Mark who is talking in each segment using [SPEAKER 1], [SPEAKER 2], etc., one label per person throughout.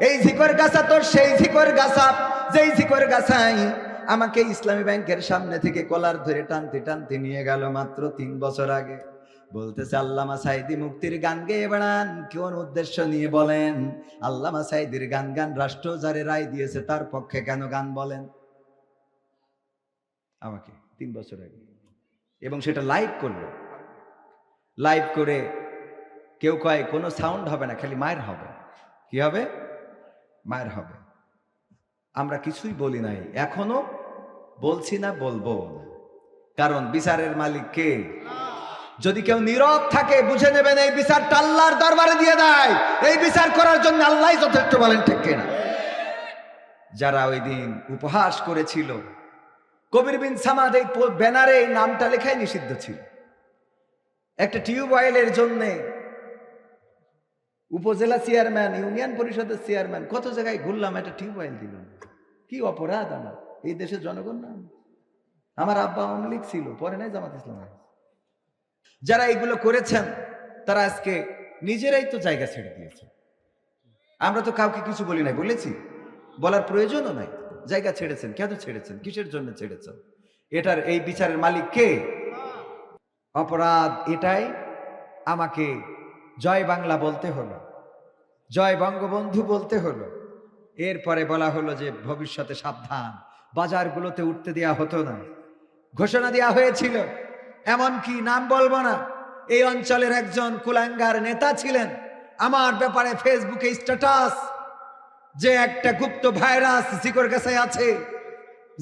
[SPEAKER 1] এই জিকর গাছা তোর সেই ঝিকর গাছা, যেই জিকর গাছাই আমাকে ইসলামী ব্যাংকের সামনে থেকে কলার ধরে টানতে টানতে নিয়ে গেল মাত্র তিন বছর আগে। বলতেছে, আল্লামা সাইদি মুক্তির গান গেয়ে বেড়ান কোন উদ্দেশ্য নিয়ে বলেন। আল্লামা সাইদির গান গান রাষ্ট্র যারে রায় দিয়েছে, তার পক্ষে কেন গান বলেন? আমাকে, তিন বছর আগে। এবং সেটা লাইভ করল। লাইভ করে কেউ কয়, কোনো সাউন্ড হবে না, খালি মায়ের হবে। কি হবে? মায়ের হবে। আমরা কিছুই বলি নাই, এখনও বলছি না, বলব না। কারণ বিচারের মালিক কে? যদি কেউ নীরব থাকে, বুঝে নেবেন এই বিচার আল্লাহর দরবারে দিয়ে দেয়। এই বিচার করার জন্য আল্লাহ যথেষ্ট বলেন, ঠিক কিনা? যারা ওই দিন উপহাস করেছিল, কবির বিন সামাদ এই ব্যানারে এই নামটা লেখাই নিষিদ্ধ ছিল। একটা টিউবওয়েলের জন্য উপজেলা চেয়ারম্যান, ইউনিয়ন পরিষদের চেয়ারম্যান, কত জায়গায় ঘুরলাম, একটা টিউবওয়েল দিল। কি অপরাধ আমার, এই দেশের জনগণ না আমার আব্বা আওয়ামী লীগ ছিল, পরে নাই জামাত ইসলাম যারা এগুলো করেছেন, তারা আজকে নিজেরাই তো জায়গা ছেড়ে দিয়েছে। আমরা তো কাউকে কিছু বলি নাই, বলেছি? বলার প্রয়োজনও নাই। জায়গা ছেড়েছেন, কেন ছেড়েছেন? কিসের জন্য ছেড়েছেন? এটার এই বিচারের মালিক কে? অপরাধ এটাই আমাকে জয় বাংলা বলতে হলো। জয় বঙ্গবন্ধু বলতে হলো। এরপরে বলা হলো যে ভবিষ্যতে সাবধান, বাজারগুলোতে উঠতে দেয়া হতো না। ঘোষণা দেওয়া হয়েছিল এমন কি নাম বলব না, এই অঞ্চলের একজন কুলাঙ্গার নেতা ছিলেন। আমার ব্যাপারে ফেসবুকে স্ট্যাটাস যে একটা গুপ্ত ভাইরাস জিকর কাছে আছে,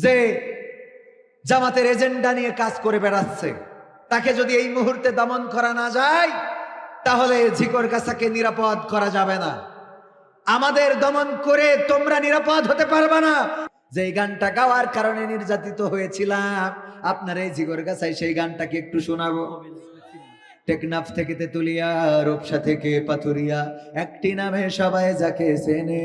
[SPEAKER 1] যে জামাতের এজেন্ডা নিয়ে কাজ করে বেড়াচ্ছে। তাকে যদি এই মুহূর্তে দমন করা না যায় তাহলে ঝিকর কাছাকে নিরাপদ করা যাবে না। আমাদের দমন করে তোমরা নিরাপদ হতে পারবে না। যে গানটা গাওয়ার কারণে নির্যাতিত হয়েছিলাম, আপনার এই ঝিকর গাছায় সেই গানটাকে একটু শোনাবো। টেকনাফ থেকে তেতুলিয়া, রূপসা থেকে পাথুরিয়া, একটি নামে সবাই যাকে চেনে।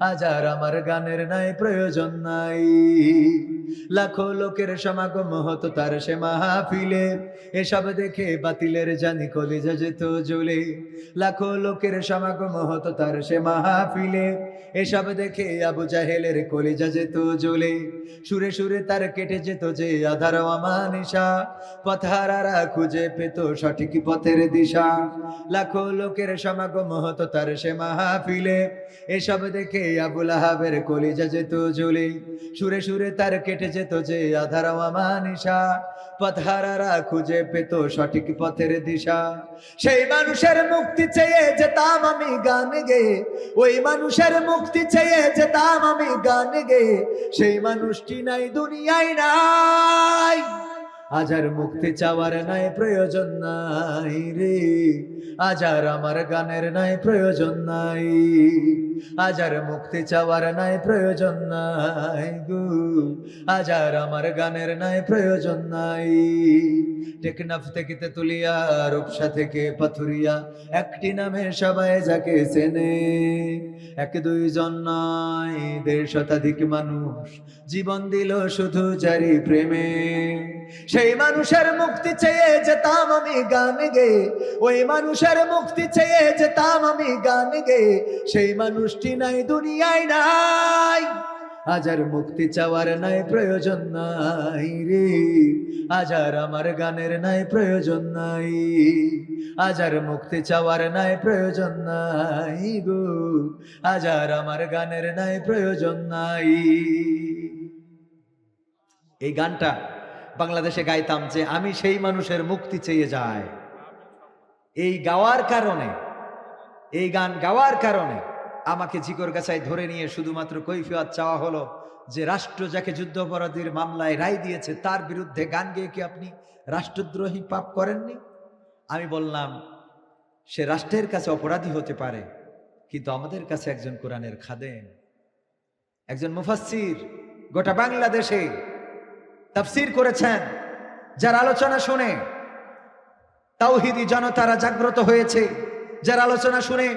[SPEAKER 1] আজার আমার গানের নাই, প্রয়োজন নাই। লাখো লোকের সমাগম হতো তার সে মাহফিলে। এসব দেখে বাতিলের জানি কলেজে যেত জ্বলে। লাখো লোকের সমাগম হতো তার সে মাহফিলে। এসব দেখে আবু জাহেলের কলিজা যেত জ্বলে। সুরে সুরে তার কেটে যেত যে আধার আমানিশা পথহারারা খুঁজে পেত সঠিক পথের দিশা। লাখো লোকের সমাগম হতো তার সে মাহফিলে। এসব দেখে আবুল আহাবের কলিজা যেত জ্বলে। সুরে সুরে তার কেটে যেত যে আধার আমানিশা পথহারারা খুঁজে পেত সঠিক পথের দিশা। সেই মানুষের মুক্তি চেয়ে যেতাম আমি গান গে। ওই মানুষের মুক্তি চেয়ে যেতাম আমি গান গে। সেই মানুষটি নাই, দুনিয়ায় নাই। আজ আর মুক্তি চাওয়ার নাই, প্রয়োজন নাই রে। আজ আর আমার গানের নাই, প্রয়োজন নাই। আজ আর মুক্তি চাওয়ার নাই, প্রয়োজন নাই গো। আজ আর আমার গানের নাই, প্রয়োজন নাই। টেকনাফ থেকে তুলিয়া, রূপসা থেকে পাথুরিয়া, একটি নামে সবাই যাকে চেনে। এক দুইজন নয় দেড় শতাধিক মানুষ জীবন দিল শুধু জারি প্রেমে। সেই মানুষের মুক্তি চেয়ে যেতাম আমি গান গে। ওই মানুষের মুক্তি চেয়ে যেতাম আমি গান গে। সেই মানুষটি নাই, দুনিয়ায় নাই। আজার মুক্তি চাওয়ার নাই, প্রয়োজন নাই রে। আজার আমার গানের নাই, প্রয়োজন নাই। আজার মুক্তি চাওয়ার নাই, প্রয়োজন নাই গো। আজার আমার গানের নাই, প্রয়োজন নাই। এই গানটা বাংলাদেশে গাইতাম যে আমি সেই মানুষের মুক্তি চেয়ে যাই। এই গাওয়ার কারণে, এই গান গাওয়ার কারণে আমাকে জিকর গাছায় ধরে নিয়ে শুধুমাত্র কৈফিয়ত চাওয়া হলো যে রাষ্ট্র যাকে যুদ্ধাপরাধীর মামলায় রায় দিয়েছে তার বিরুদ্ধে গান গেয়ে কি আপনি রাষ্ট্রদ্রোহী পাপ করেননি? আমি বললাম, সে রাষ্ট্রের কাছে অপরাধী হতে পারে, কিন্তু আমাদের কাছে একজন কোরআনের খাদেন একজন মুফাসসির, গোটা বাংলাদেশে তাফসির করেছেন, যার আলোচনা শুনে তাওহিদি জনতারা জাগ্রত হয়েছে, যার আলোচনা শুনে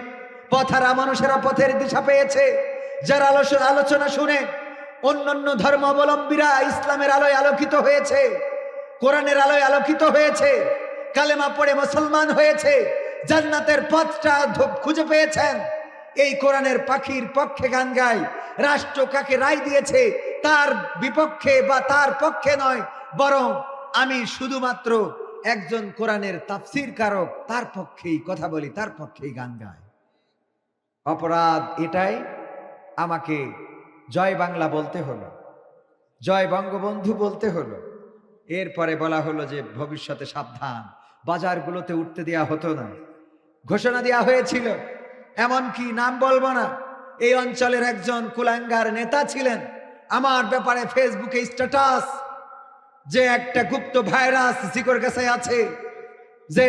[SPEAKER 1] পথারা মানুষেরা পথের দিশা পেয়েছে, যার আলোচনা আলোচনা শুনে অন্যান্য ধর্মাবলম্বীরা ইসলামের আলোয় আলোকিত হয়েছে, কোরআনের আলোয় আলোকিত হয়েছে, কালেমা পড়ে মুসলমান হয়েছে, জান্নাতের পথটা ধু- খুঁজে পেয়েছেন, এই কোরআনের পাখির পক্ষে গান গায়, রাষ্ট্র কাকে রায় দিয়েছে তার বিপক্ষে বা তার পক্ষে নয়, বরং আমি শুধুমাত্র একজন কোরআনের তাফসির কারক তার পক্ষেই কথা বলি, তার পক্ষেই গান গায় অপরাধ এটাই আমাকে জয় বাংলা বলতে হলো, জয় বঙ্গবন্ধু বলতে হলো। এরপরে বলা হলো যে ভবিষ্যতে সাবধান, বাজারগুলোতে উঠতে দেয়া হতো না। ঘোষণা দেওয়া হয়েছিল, এমনকি নাম বলব না, এই অঞ্চলের একজন কুলাঙ্গার নেতা ছিলেন আমার ব্যাপারে ফেসবুকে স্ট্যাটাস যে একটা গুপ্ত ভাইরাস জিকর কাছে আছে, যে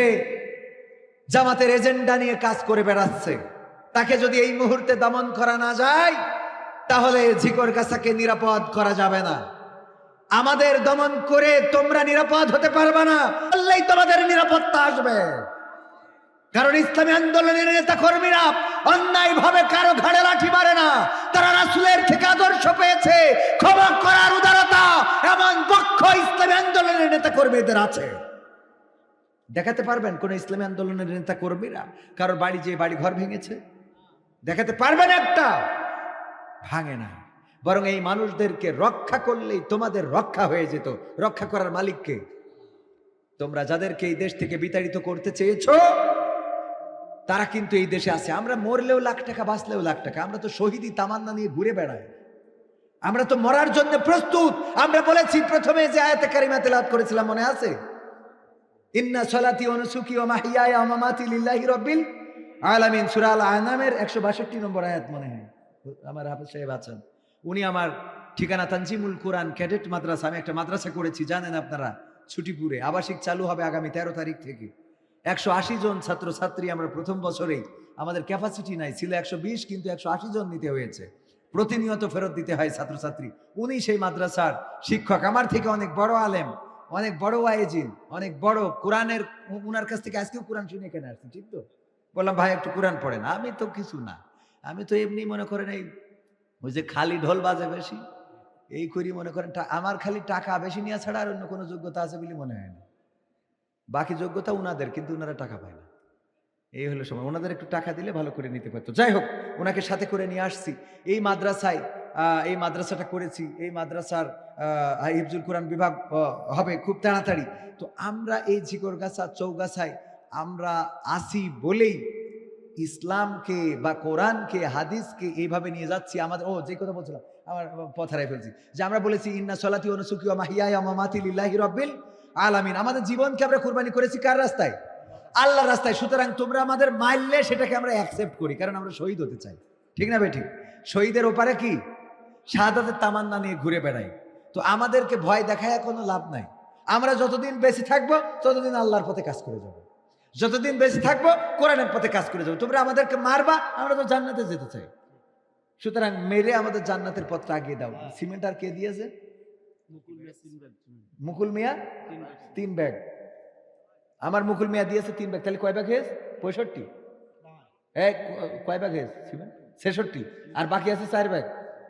[SPEAKER 1] জামাতের এজেন্ডা নিয়ে কাজ করে বেড়াচ্ছে। তাকে যদি এই মুহূর্তে দমন করা না যায়, তাহলে ঝিকর কাছাকে নিরাপদ করা যাবে না। আমাদের দমন করে তোমরা নিরাপদ হতে পারবে না তোমাদের নিরাপত্তা আসবে। কারণ ইসলামী আন্দোলনের নেতা কর্মীরা অন্যায় ভাবে কারও ঘাড়ে লাঠি মারে না। তারা রাসুলের থেকে আদর্শ পেয়েছে, ক্ষমা করার উদারতা এমন পক্ষ ইসলামী আন্দোলনের নেতা কর্মীদের আছে। দেখাতে পারবেন কোন ইসলামী আন্দোলনের নেতা কর্মীরা? কারোর বাড়ি যে বাড়ি ঘর ভেঙেছে? দেখাতে পারবেন একটা? ভাঙে না। বরং এই মানুষদেরকে রক্ষা করলেই তোমাদের রক্ষা হয়ে যেত। রক্ষা করার মালিককে। তোমরা যাদেরকে এই দেশ থেকে বিতাড়িত করতে চেয়েছো তারা কিন্তু এই দেশে আছে। আমরা মরলেও লাখ টাকা, বাঁচলেও লাখ টাকা। আমরা তো শহীদি তামান্না নিয়ে ঘুরে বেড়াই। আমরা তো মরার জন্য প্রস্তুত। আমরা বলেছি প্রথমে যে আয়াতে কারিমাতে লাভ করেছিলাম, মনে আছে? ইন্না সলাতি অনুসুকি ও মাহিয়া মামাতি লিল্লাহি রব্বিল আলামিন। সূরা আল আনামের 162 নম্বর আয়াত, মনে হয়। আমার হাফেজ সাহেব আছেন। উনি আমার ঠিকানা তানজিমুল কোরআন ক্যাডেট মাদ্রাসা। আমি একটা মাদ্রাসা করেছি, জানেন আপনারা, ছুটিপুরে। আবাসিক চালু হবে আগামী তেরো তারিখ থেকে। একশো আশি জন ছাত্র ছাত্রী আমরা প্রথম বছরেই। আমাদের ক্যাপাসিটি নাই, ছিল একশো বিশ, কিন্তু একশো আশি জন নিতে হয়েছে। প্রতিনিয়ত ফেরত দিতে হয় ছাত্রছাত্রী। উনি সেই মাদ্রাসার শিক্ষক। আমার থেকে অনেক বড় আলেম, অনেক বড় ওয়াইজিন, অনেক বড় কোরআনের, উনার কাছ থেকে আজকেও কোরআন শুনে এখানে আসছি, ঠিক তো? বললাম, ভাই, একটু কোরআন পড়েন। আমি তো কিছু না। আমি তো এমনি মনে করেন এই, ওই যে খালি ঢোল বাজে বেশি। এই করি মনে করেন আমার খালি টাকা বেশি নেওয়া ছাড়া আর অন্য কোনো যোগ্যতা আছে বলে মনে হয় না। বাকি যোগ্যতা উনাদের, কিন্তু ওনারা টাকা পায় না। এই হলো সময়। ওনাদের একটু টাকা দিলে ভালো করে নিতে পারতো। যাই হোক ওনাকে সাথে করে নিয়ে আসছি। এই মাদ্রাসায় এই মাদ্রাসাটা করেছি। এই মাদ্রাসার হিফজুল কোরআন বিভাগ হবে খুব তাড়াতাড়ি। তো আমরা এই ঝিকরগাছা, চৌগাছায় আমরা আসি বলেই ইসলামকে বা কোরআনকে, হাদিসকে এইভাবে নিয়ে যাচ্ছি। আমাদের, ও, যে কথা বলছিলাম, আমার পথ হারাই ফেলছি। যে আমরা বলেছি, ইন্না সলাতি অনুসুকি মাহিয়া মামাতি লিল্লাহি রব্বিল আলামিন, আমাদের জীবনকে আমরা কোরবানি করেছি কার রাস্তায়? আল্লাহর রাস্তায়। সুতরাং তোমরা আমাদের মারলে সেটাকে আমরা অ্যাকসেপ্ট করি, কারণ আমরা শহীদ হতে চাই। ঠিক না ভাই? ঠিক। শহীদের ওপারে কি? শাহাদাতের তামান্না নিয়ে ঘুরে বেড়াই। তো আমাদেরকে ভয় দেখায় কোনো লাভ নাই। আমরা যতদিন বেঁচে থাকব, ততদিন আল্লাহর পথে কাজ করে যাব। যতদিন বেঁচে থাকব, কোরআনের পথে কাজ করে যাব। তোমরা আমাদেরকে মারবা, আমরা তো জান্নাতে যেতে চাই। সুতরাং মেরে আমাদের জান্নাতের পথটা আগিয়ে দাও। সিমেন্ট আর কে দিয়েছে? মুকুল মিয়া তিন ব্যাগ। আমার মুকুল মিয়া দিয়েছে তিন ব্যাগ। তাহলে কয় ব্যাগ হয়েছে? পঁয়ষট্টি? এক কয় ব্যাগ হয়েছে ছেষট্টি। আর বাকি আছে চার ব্যাগ।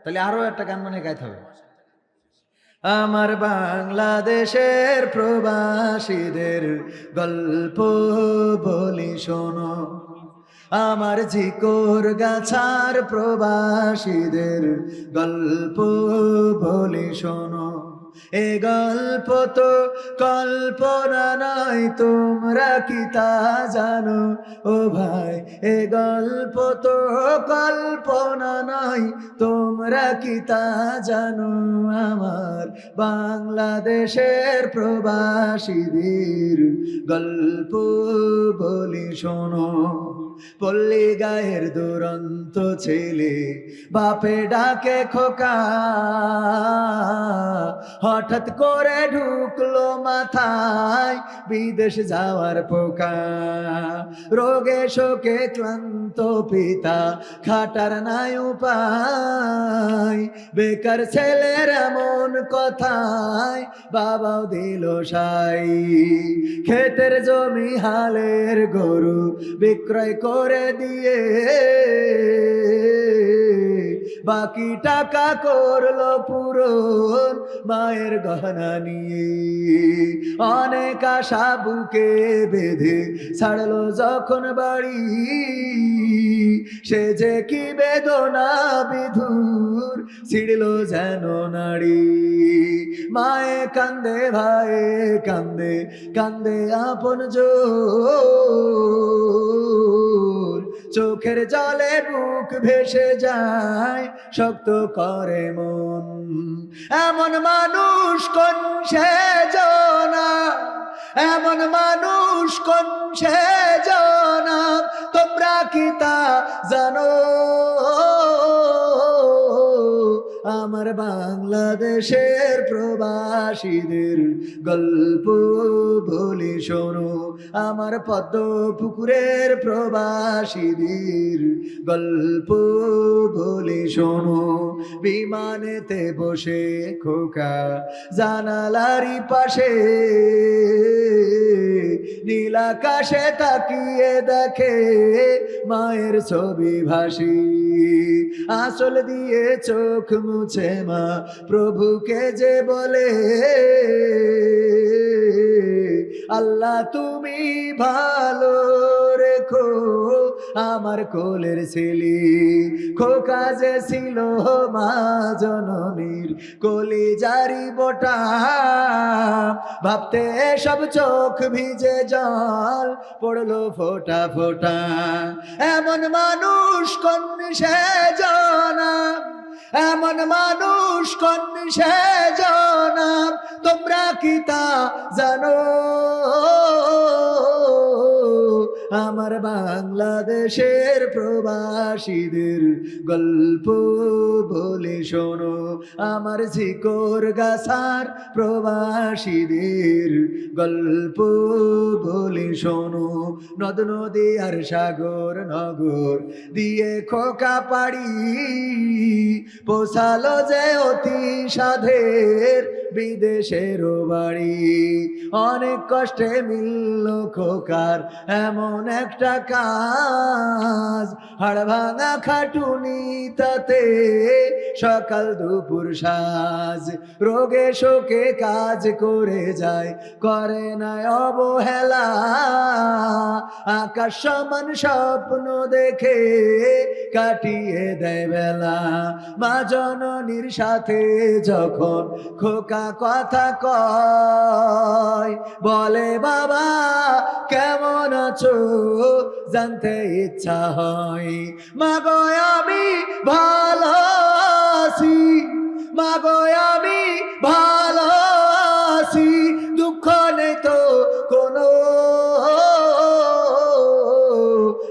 [SPEAKER 1] তাহলে আরও একটা গান মনে গাইতে হবে। আমার বাংলাদেশের প্রবাসীদের গল্প বলি শোনো। আমার জিকোর গাছার প্রবাসীদের গল্প বলি শোনো। এ গল্প তো কল্পনা নয় তোমরা কি তা জানো? ও ভাই, এ গল্প তো কল্পনা নয় তোমরা কি তা জানো? আমার বাংলাদেশের প্রবাসীদের গল্প বলি শোনো। পল্লী গায়ের দুরন্ত ছেলে, বাপে ডাকে খোকা। হঠাৎ করে ঢুকলো মাথায় বিদেশ যাওয়ার পোকা। রোগে, শোকে ক্লান্ত পিতা, খাটার নাই উপায়। বেকার ছেলের এমন কথায় বাবাও দিল সাই। ক্ষেতের জমি, হালের গরু বিক্রয় করে দিয়ে। বাকি টাকা করল পূরণ মায়ের গহনা নিয়ে। অনেক আশা বুকে বেঁধে ছাড়লো যখন বাড়ি। সে যে কি বেদনা বিধুর ছিড়ল যেন নাড়ি। মায়ে কান্দে ভাই কান্দে কান্দে আপন জোর। চোখের জলে বুক ভেসে যায়, শক্ত করে মন। এমন মানুষ কোন সে জনা এমন মানুষ কোন সে জনা আমার বাংলাদেশের প্রবাসীদের গল্প বলি শোনো। আমার পদ্ম পুকুরের প্রবাসীদের গল্প বলি শোনো। বিমানেতে বসে খোকা জানালারি পাশে, নীল আকাশে তাকিয়ে দেখে মায়ের ছবি ভাসি। আসল দিয়ে চোখ মুছে মা প্রভুকে যে বলে। আল্লাহ, তুমি ভালো রেখো। আমার কোলের ছেলে খোকা যে ছিল মা জননীর কলি জারি বোটা। ভাবতে সব চোখ ভিজে জল পড়ল ফোটা ফোটা। এমন মানুষ কোন সে জানা। এমন মানুষ কোন সে জনাব তোমরা কি তা জানো? আমার বাংলাদেশের প্রবাসীদের গল্প বলে শোনো। আমার ঝিকোর গাছার প্রবাসীদের গল্প বলে শোনো। নদ, নদী আর সাগর, নগর দিয়ে খোকা পাড়ি পোষালো যে অতি সাধের বিদেশেরও বাড়ি। অনেক কষ্টে মিলল খোকার, এমন একটা কাজ। হাড় ভাঙা খাটুনি, তাতে সকাল দুপুর সাজ। রোগে শোকে কাজ করে যায়, করে না অবহেলা। আকাশ সমান স্বপ্ন দেখে কাটিয়ে দেয় বেলা। মা জননীর সাথে যখন খোকা কথা কয় বলে বাবা, কেমন আছো? জানতে ইচ্ছা হয়। মা গো আমি ভালো আছি। মা গো আমি ভালো আছি।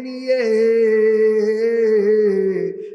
[SPEAKER 1] নিয়ে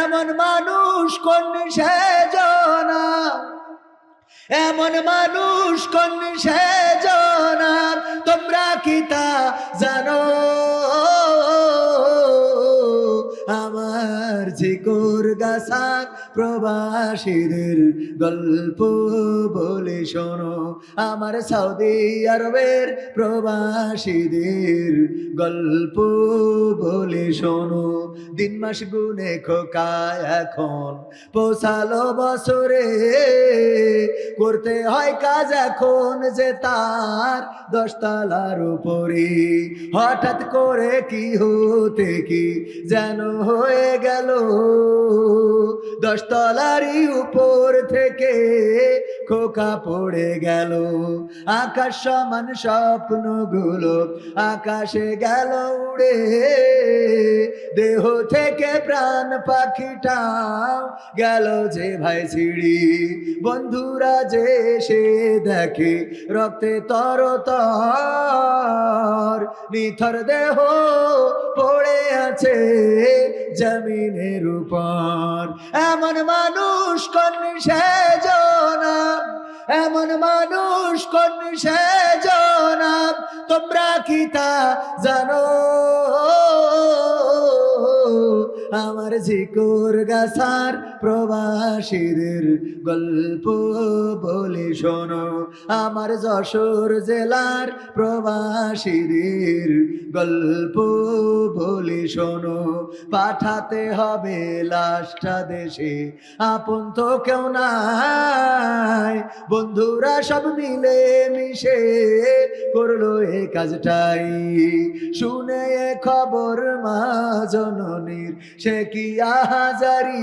[SPEAKER 1] এমন মানুষ কোন সে জনা এমন মানুষ কোন সে জনা তোমরা কি তা জানো? আমার জিকুর গাছার প্রবাসীদের গল্প বলে শোনো। আমার সৌদি আরবের প্রবাসীদের গল্প বলে শোনো। দিন মাস গুনে খোকা এখন পৌঁছালো বছরে। করতে হয় কাজ এখন যে তার দশতলার উপরে। হঠাৎ করে কি হতে কি যেন হয়ে গেল। দশতলারই উপর থেকে খোকা পড়ে গেল। আকাশ সমান স্বপ্নগুলো আকাশে গেল উড়ে। দেহ থেকে প্রাণ পাখিটাও গেল যে ভাই ছিড়ি বন্ধুরা যে সে দেখে রক্তে তর তর নিথর দেহ পড়ে আছে জমিনের উপর। এমন মানুষ কোন সেজনা এমন মানুষ কোন সেজনা তোমরা কি তা জানো? আমার জিকুর গাছার প্রবাসীদের গল্প বলে শোনো। আমার যশোর জেলার প্রবাসীদের গল্প বলে শোনো। পাঠাতে হবে লাশটা দেশে, আপন তো কেউ নাই। বন্ধুরা সব মিলে মিশে করল এ কাজটাই। শুনে খবর মা জননীর, সে কি আহাজারি?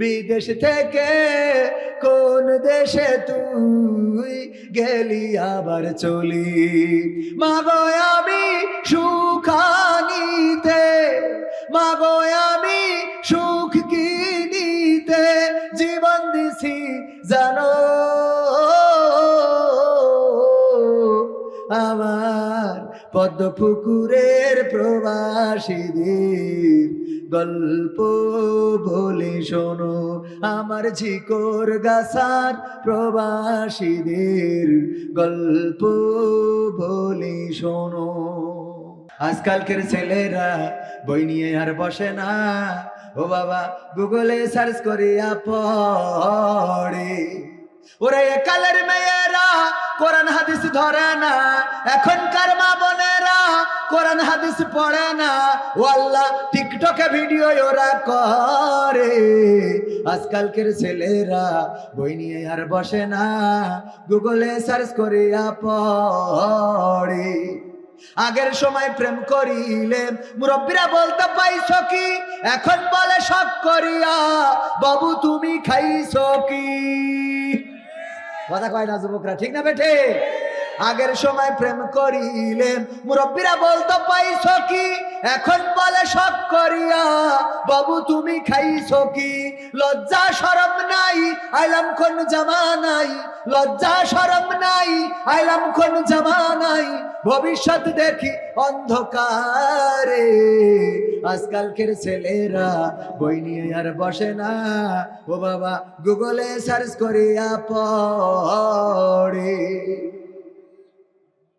[SPEAKER 1] বিদেশ থেকে কোন দেশে তুই গেলি আবার চলি? মাগো আমি সুখানিতে, মাগো আমি সুখ কিনিতে জীবন দিছি জানো? আমার পদ্ম পুকুরের প্রবাসীদের গল্প বলে শোনো, আমার ঝিকোর গাছার প্রবাসীদের গল্প বলে শোনো। আজকালকের ছেলেরা বই নিয়ে আর বসে না। ও বাবা, গুগলে সার্চ করিয়া পড়ে। ওরে কালের মেয়েরা কোরআন হাদিস ধরে না, এখনকার মা বোনেরা কোরআন হাদিস পড়ে না। ও আল্লাহ টিকটকে ভিডিও ওরা করে। আজকালকের ছেলেরা বই নিয়ে আর বসে না। গুগলে সার্চ করিয়া পড়ে। আগের সময় প্রেম করিলে মুরব্বীরা বলতে পাইছ কি? এখন বলে সব করিয়া। বাবু, তুমি খাইছ কি? কথা কয় না যুবকরা, ঠিক না বেঠে? আগের সময় প্রেম করিলে মুরব্বীরা বলতো, পাইছ কি? এখন বলে সব করিয়া। বাবু, তুমি খাইছ কি? লজ্জা সরম নাই, আইলাম কোন জামা নাই। লজ্জা সরম নাই, আইলাম কোন জামা নাই। ভবিষ্যৎ দেখি অন্ধকারে। আজকালকের ছেলেরা বই নিয়ে আর বসে না। ও বাবা, গুগলে সার্চ করিয়া পড়ে।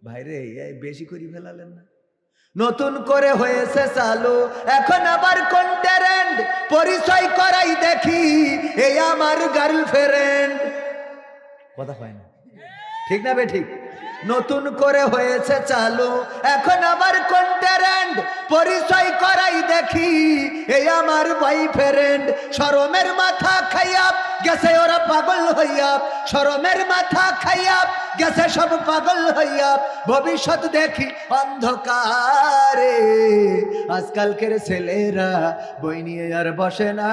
[SPEAKER 1] ভাইরে বেশি করে ফেলালেন না। নতুন করে হয়েছে চালু, এখন আবার কোন ট্যারেন্ট পরিচয় করাই দেখি, এই আমার গার্লফ্রেন্ড কথা হয় না। ঠিক না বে ঠিক? নতুন করে হয়েছে চালু। এখন আবার কোন ট্যারেন্ট পরিচয় করাই দেখি। এই আমার বয়ফ্রেন্ড শরমের মাথা খাইয়া গেছে ওরা পাগল হইয়া শরমের মাথা খাইয়া গেছে সব পাগল হইয়া ভবিষ্যৎ দেখি অন্ধকারে। আজকালকের ছেলেরা বই নিয়ে আর বসে না।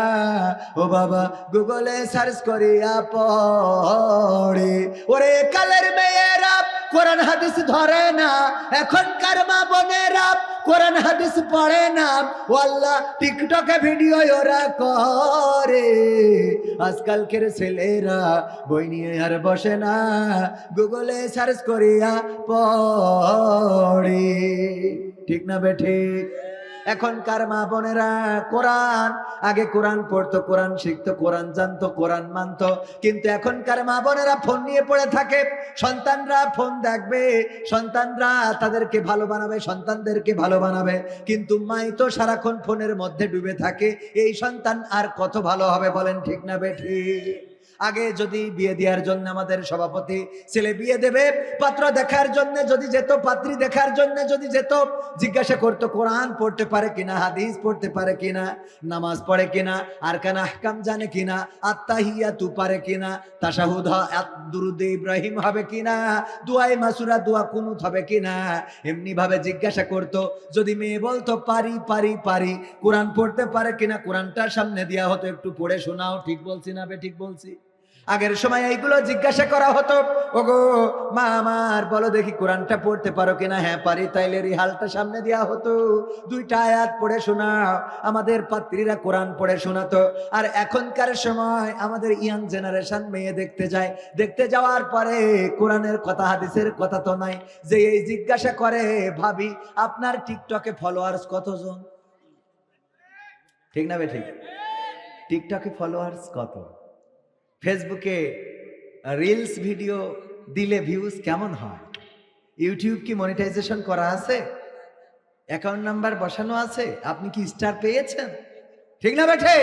[SPEAKER 1] ও বাবা, গুগলে সার্চ করিয়া পড়ে। ওরে কালের মেয়েরা কোরআন হাদিস ধরে না। এখনকার মা বোনেরা কোরআন হাদিস পড়ে না। ও আল্লাহ টিকটকে ভিডিও ওরা করে। আজকালকের ছেলেরা বই নিয়ে আর বসে না। গুগলে সার্চ করিয়া পড়ে। ঠিক না বে ঠিক? এখনকার মা বোনেরা কোরআন, আগে কোরআন পড়তো, কোরআন শিখতো, কোরআন জানতো, কোরআন মানতো। কিন্তু এখনকার মা বোনেরা ফোন নিয়ে পড়ে থাকে, সন্তানরা ফোন দেখবে, সন্তানরা তাদেরকে ভালো বানাবে, সন্তানদেরকে ভালো বানাবে। কিন্তু মাই তো সারাক্ষণ ফোনের মধ্যে ডুবে থাকে, এই সন্তান আর কত ভালো হবে বলেন ঠিক না বেঠি আগে যদি বিয়ে দেওয়ার জন্য আমাদের সভাপতি ছেলে বিয়ে দেবে, পাত্র দেখার জন্য যদি যেত, পাত্রী দেখার জন্য যদি যেত, জিজ্ঞাসা করতো, কোরআন পড়তে পারে কিনা? হাদিস পড়তে পারে কিনা? নামাজ পড়ে কিনা? আর কান আহকাম জানে কিনা? আত্মাহিয়া তু পারে কিনা? তাসাহুদ দুরুদ ইব্রাহিম হবে কিনা? দুয়াই মাসুরা দুয়া কুনুত হবে কিনা? এমনি ভাবে জিজ্ঞাসা করতো, যদি মেয়ে বলতো, পারি পারি পারি, কোরআন পড়তে পারে কিনা? কোরআনটার সামনে দেওয়া হতো, একটু পড়ে শোনাও, ঠিক বলছি না বে, ঠিক বলছি। আগের সময় এইগুলো জিজ্ঞাসা করা হতো। ওগো, মা আমার, বলো দেখি কোরআনটা পড়তে পারো কিনা? হ্যাঁ পারি, তাইলে রিহালটা সামনে দেওয়া হতো। দুইটা আয়াত পড়ে শোনাও। আমাদের পাত্রীরা কোরআন পড়ে শোনাতো। আর এখনকার সময় আমাদের ইয়াং জেনারেশন মেয়ে দেখতে যায়। দেখতে যাওয়ার পরে কোরআনের কথা, হাদিসের কথা তো নাই। যে এই জিজ্ঞাসা করে, ভাবি, আপনার টিকটকে ফলোয়ার্স কতজন? ঠিক না বে ঠিক টিকটকে ফলোয়ার্স কত? ফেসবুকে রিলস ভিডিও দিলে ভিউজ কেমন হয়? ইউটিউব কি মনিটাইজেশন করা আছে? অ্যাকাউন্ট নাম্বার বসানো আছে? আপনি কি স্টার পেয়েছেন? ঠিক না বেঠে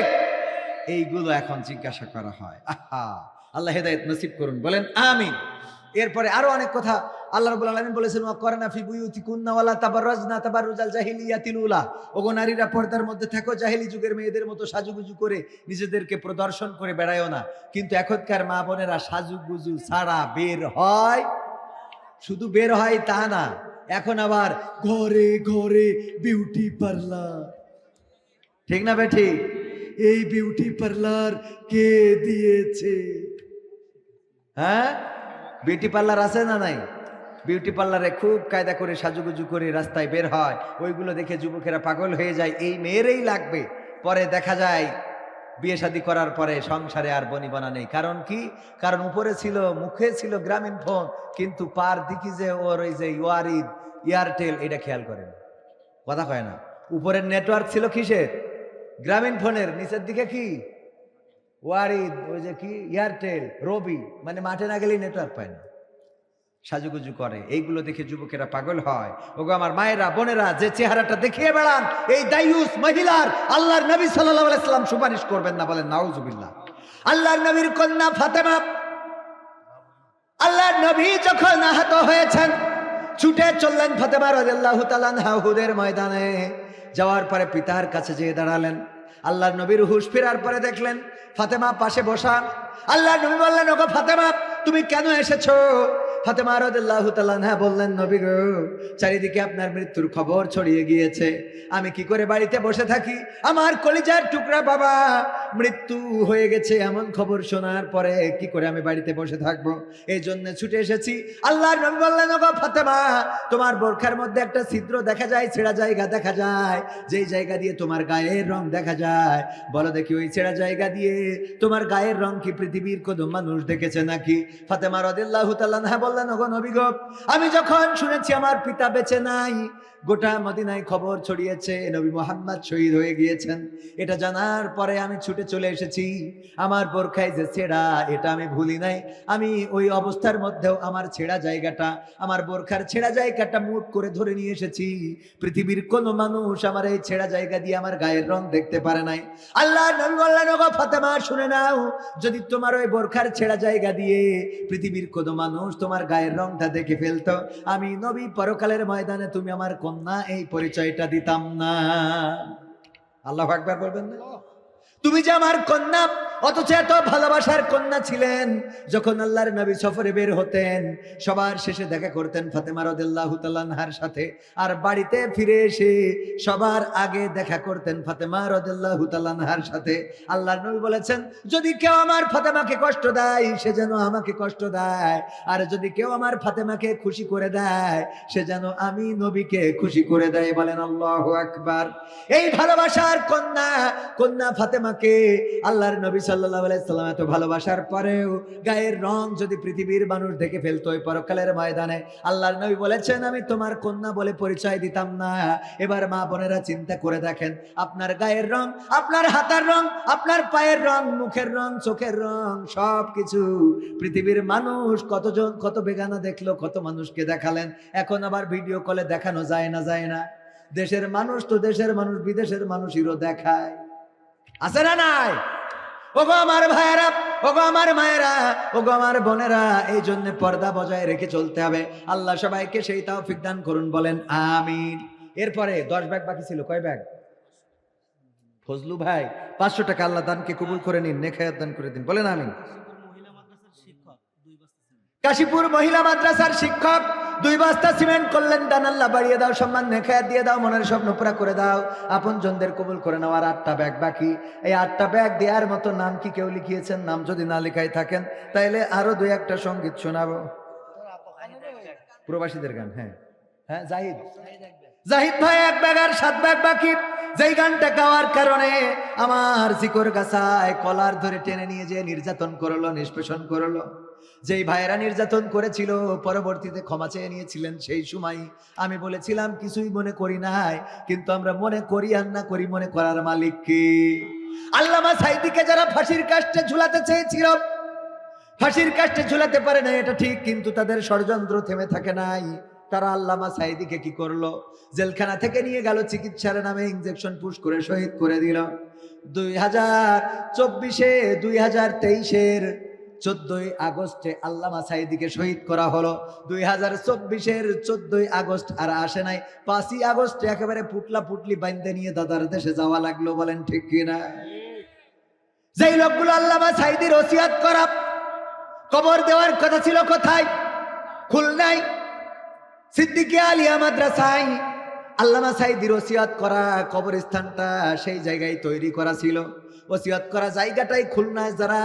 [SPEAKER 1] এইগুলো এখন জিজ্ঞাসা করা হয়। আহা, আল্লাহ হেদায়ত নসিব করুন, বলেন, আমিন। এরপরে আরও অনেক কথা আল্লাহ রাব্বুল আলামিন বলেছেন করানা ফি বুয়ুতিকুন্না ওয়ালা তাবাররাজনা তাবাররুজাল জাহিলিয়াতিল উলা। ওগো নারীরা পর্দার মধ্যে থাকো, জাহিলি যুগের মেয়েদের মতো সাজুগুজু করে নিজেদেরকে প্রদর্শন করে বেড়ায়ও না। কিন্তু এখনকার মা বোনেরা সাজুগুজু ছাড়া বের হয়, শুধু বের হয় তা না, এখন আবার ঘরে ঘরে বিউটি পার্লার। ঠিক না বেঠি এই বিউটি পার্লার কে দিয়েছে? হ্যাঁ? বিউটি পার্লার আছে না নাই? বিউটি পার্লারে খুব কায়দা করে সাজুগুজু করে রাস্তায় বের হয়। ওইগুলো দেখে যুবকেরা পাগল হয়ে যায়। এই মেয়েরই লাগবে। পরে দেখা যায়, বিয়ে শাদী করার পরে সংসারে আর বনিবনা নেই। কারণ কি? কারণ উপরে ছিল, মুখে ছিল গ্রামীণ ফোন, কিন্তু পার দিকে যে ওর ওই যে ওয়ারিদ, এয়ারটেল, এটা খেয়াল করেন। কথা কয় না। উপরের নেটওয়ার্ক ছিল কিসের? গ্রামীণ ফোনের, নিচের দিকে কি? ওয়ারিদ, ওই যে কি? এয়ারটেল, রবি মানে মাঠে না গেলেই নেটওয়ার্ক পায় না। সাজুগুজু করে। এইগুলো দেখে যুবকেরা পাগল হয়। ওগো আমার মায়েরা, বোনেরা, যে চেহারাটা দেখিয়ে বেড়ান, এই দায়ুস মহিলার, আল্লাহর নবী সাল্লাম সুপারিশ করবেন না বলেন, নাউজুবিল্লাহ। আল্লাহর নবীর কন্যা ফাতেমা, আল্লাহর নবী যখন আহত হয়েছেন, ছুটে চললেন ফাতেমা রাদিয়াল্লাহু তাআলা ময়দানে। যাওয়ার পরে পিতার কাছে যেয়ে দাঁড়ালেন। আল্লাহর নবীর হুশ ফেরার পরে দেখলেন ফাতেমা পাশে বসা। আল্লাহ নবী বললেন ওগো ফাতেমা তুমি কেন এসেছ? ফাতেমা রাদিয়াল্লাহু তাআলা আনহা বললেন, নবী চারিদিকে আপনার মৃত্যুর খবর ছড়িয়ে গিয়েছে। আমি কি করে বাড়িতে বসে থাকি? আমার কলিজার টুকরা বাবা, মৃত্যু হয়ে গেছে এমন খবর শোনার পরে কি করে আমি বাড়িতে বসে থাকব? এই জন্য ছুটে এসেছি। আল্লাহর নবী বললেন ফাতেমা, তোমার বোরখার মধ্যে একটা ছিদ্র দেখা যায়, ছেঁড়া জায়গা দেখা যায়। যেই জায়গা দিয়ে তোমার গায়ের রং দেখা যায়। বলো দেখি ওই ছেঁড়া জায়গা দিয়ে তোমার গায়ের রং কি পৃথিবীর কোন মানুষ দেখেছে নাকি? ফাতেমা রদিল্লাহ তাল্লাহা বললেন, ওগো আমি যখন শুনেছি আমার পিতা বেঁচে নাই, গোটা মদিনায় খবর ছড়িয়েছে, নবী মোহাম্মদ শহীদ হয়ে গিয়েছেন। এটা জানার পরে আমি ছুটে চলে এসেছি। আমার বোরখায় যে ছেঁড়া, এটা আমি ভুলি নাই। আমি ওই অবস্থার মধ্যেও আমার ছেঁড়া জায়গাটা, আমার বোরখার ছেঁড়া জায়গাটা মুট করে ধরে নিয়ে এসেছি। পৃথিবীর কোনো মানুষ আমার এই ছেঁড়া জায়গা দিয়ে আমার গায়ের রং দেখতে পারে নাই। আল্লাহ ফাতেমা, শুনে নাও, যদি তোমার ওই বোরখার ছেঁড়া জায়গা দিয়ে পৃথিবীর কোনো মানুষ তোমার গায়ের রংটা দেখে ফেলতো। আমি নবী পরকালের ময়দানে তুমি আমার কন্যা, এই পরিচয়টা দিতাম না। আল্লাহ আকবার বলবেন না? তুমি যে আমার কন্যা অথচ এত ভালোবাসার কন্যা ছিলেন, যখন আল্লাহর নবী সফরে বের হতেন, সবার শেষে দেখা করতেন ফাতেমা রদিল্লাহ তালানহার সাথে। আর বাড়িতে ফিরে এসে সবার আগে দেখা করতেন ফাতেমা রদিল্লাহ তালানহার সাথে। আল্লাহর নবী বলেছেন, যদি কেউ আমার ফাতেমাকে কষ্ট দেয়, সে যেন আমাকে কষ্ট দেয়। আর যদি কেউ আমার ফাতেমাকে খুশি করে দেয়, সে যেন আমি নবীকে খুশি করে দেয়। বলেন আল্লাহ আকবার। এই ভালোবাসার কন্যা কন্যা ফাতেমাকে আল্লাহর নবী সাল্লাহ সাল্লাম এত ভালোবাসার পরেও গায়ের রং যদি পৃথিবীর মানুষ দেখে ফেলতো ওই পরকালের ময়দানে, আল্লাহর নবী বলেছেন, আমি তোমার কন্যা বলে পরিচয় দিতাম না। এবার মা বোনেরা চিন্তা করে দেখেন, আপনার গায়ের রং, আপনার হাতার রং, আপনার পায়ের রং, মুখের রং, চোখের রং সব কিছু পৃথিবীর মানুষ কতজন, কত বেগানা দেখল, কত মানুষকে দেখালেন। এখন আবার ভিডিও কলে দেখানো যায় না যায় না। দেশের মানুষ তো দেশের মানুষ, বিদেশের মানুষেরও দেখায়। আছে না নাই? ওগো আমার ভাইয়েরা ওগো আমার মায়েরা ওগো আমার বোনেরা এই জন্য পর্দা বজায় রেখে চলতে হবে। আল্লাহ সবাইকে সেই তাও দান করুন বলেন আমিন। এরপরে দশ ব্যাগ বাকি ছিল কয় ব্যাগ? ফজলু ভাই পাঁচশো টাকা আল্লাহ দানকে কবুল করে নিন নেখায়াত দান করে দিন বলেন আমিন। কাশীপুর মহিলা মাদ্রাসার শিক্ষক দুই বস্তা সিমেন্ট করলেন দান আল্লাহ বাড়িয়ে দাও, সম্মান নেখায়াত দিয়ে দাও, মনের স্বপ্ন পুরা করে দাও। আপন জনদের কবুল করে নাও, আর আটটা ব্যাগ বাকি। এই আটটা ব্যাগ দেওয়ার মতো নাম কি কেউ লিখিয়েছেন? নাম যদি না লেখাই থাকেন, তাইলে আরও দুই একটা সংগীত শোনাবো। প্রবাসীদের গান হ্যাঁ। হ্যাঁ জাহিদ। জাহিদ ভাই, এক ব্যাগ আর সাত ব্যাগ বাকি। যেই গানটা গাওয়ার কারণে আমার জিকর গাছায় কলার ধরে টেনে নিয়ে যে নির্যাতন করল, নিষ্পেষণ করল। যেই ভাইয়েরা নির্যাতন করেছিল, পরবর্তীতে ক্ষমা চেয়ে নিয়েছিলেন। সেই সময় আমি বলেছিলাম, কিছুই মনে করি নাই, কিন্তু আমরা মনে করি আর না করি মনে করার মালিক কি? আল্লামা সাইদিকে যারা ফাঁসির কাষ্টে ঝুলাতে চেয়েছিল, ফাঁসির কাষ্টে ঝুলাতে পারে না এটা ঠিক, কিন্তু তাদের ষড়যন্ত্র থেমে থাকে নাই। তারা আল্লামা সাইদিকে কি করল? জেলখানা থেকে নিয়ে গেল, চিকিৎসার নামে ইনজেকশন পুশ করে, শহীদ করে দিল। দুই হাজার চব্বিশে, দুই হাজার তেইশের চোদ্দই আগস্টে আল্লামা সাইদিকে শহীদ করা হলো। দুই হাজার চব্বিশের চোদ্দই আগস্ট আর আসে নাই। পাঁচই আগস্টে একেবারে পুটলা পুটলি বাইন্দে নিয়ে দাদার দেশে যাওয়া লাগল, বলেন ঠিক কিনা? যেই লোকগুলো আল্লামা সাইদির ওসিয়াত করা, কবর দেওয়ার কথা ছিল কোথায়? খুলনায়। সিদ্দিকে আলিয়া মাদ্রাসায় আল্লামা সাইদির ওসিয়াত করা কবরস্থানটা সেই জায়গায় তৈরি করা ছিল। ওসিয়াত করা জায়গাটাই খুলনায় যারা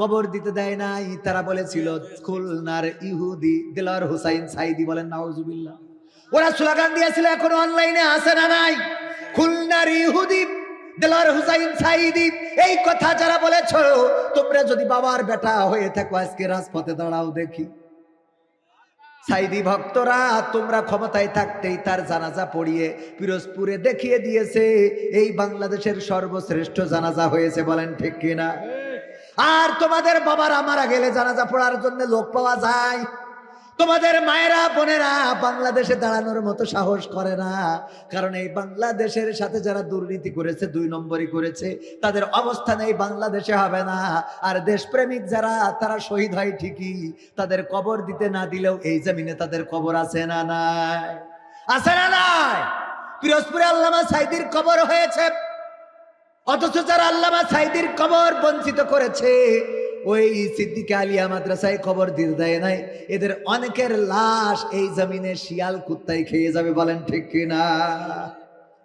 [SPEAKER 1] কবর দিতে দেয় নাই, তারা বলেছিল, খুলনার ইহুদি দিলার হুসাইন সাইদি বলেন, নাউজুবিল্লাহ। ওরা স্লোগান দিয়েছিল, এখন অনলাইনে আসে না নাই? খুলনার ইহুদি দেলার হুসাইন সাইদি, এই কথা যারা বলেছ, তোমরা যদি বাবার বেটা হয়ে থাকো, আজকে রাজপথে দাঁড়াও দেখি। সাইদি ভক্তরা, তোমরা ক্ষমতায় থাকতেই তার জানাজা পড়িয়ে পিরোজপুরে দেখিয়ে দিয়েছে। এই বাংলাদেশের সর্বশ্রেষ্ঠ জানাজা হয়েছে বলেন ঠিক কিনা? আর তোমাদের বাবারা মারা গেলে জানাজা পড়ার জন্য লোক পাওয়া যায়। তোমাদের মায়েরা, বোনেরা বাংলাদেশে দাঁড়ানোর মতো সাহস করে না। কারণ এই বাংলাদেশের সাথে যারা দুর্নীতি করেছে, দুই নম্বরই করেছে, তাদের অবস্থান এই বাংলাদেশে হবে না। আর দেশপ্রেমিক যারা, তারা শহীদ হয় ঠিকই, তাদের কবর দিতে না দিলেও এই জমিনে তাদের কবর আছে না নাই? আছে না নাই? পিরোজপুরে আল্লামা সাইদির কবর হয়েছে। অথচ যারা আল্লামা সাইদির কবর বঞ্চিত করেছে ওই সিদ্দিকে আলিয়া মাদ্রাসায় খবর দিতে দেয় নাই। এদের অনেকের লাশ এই জমিনে শিয়াল কুত্তায় খেয়ে যাবে বলেন ঠিক কিনা?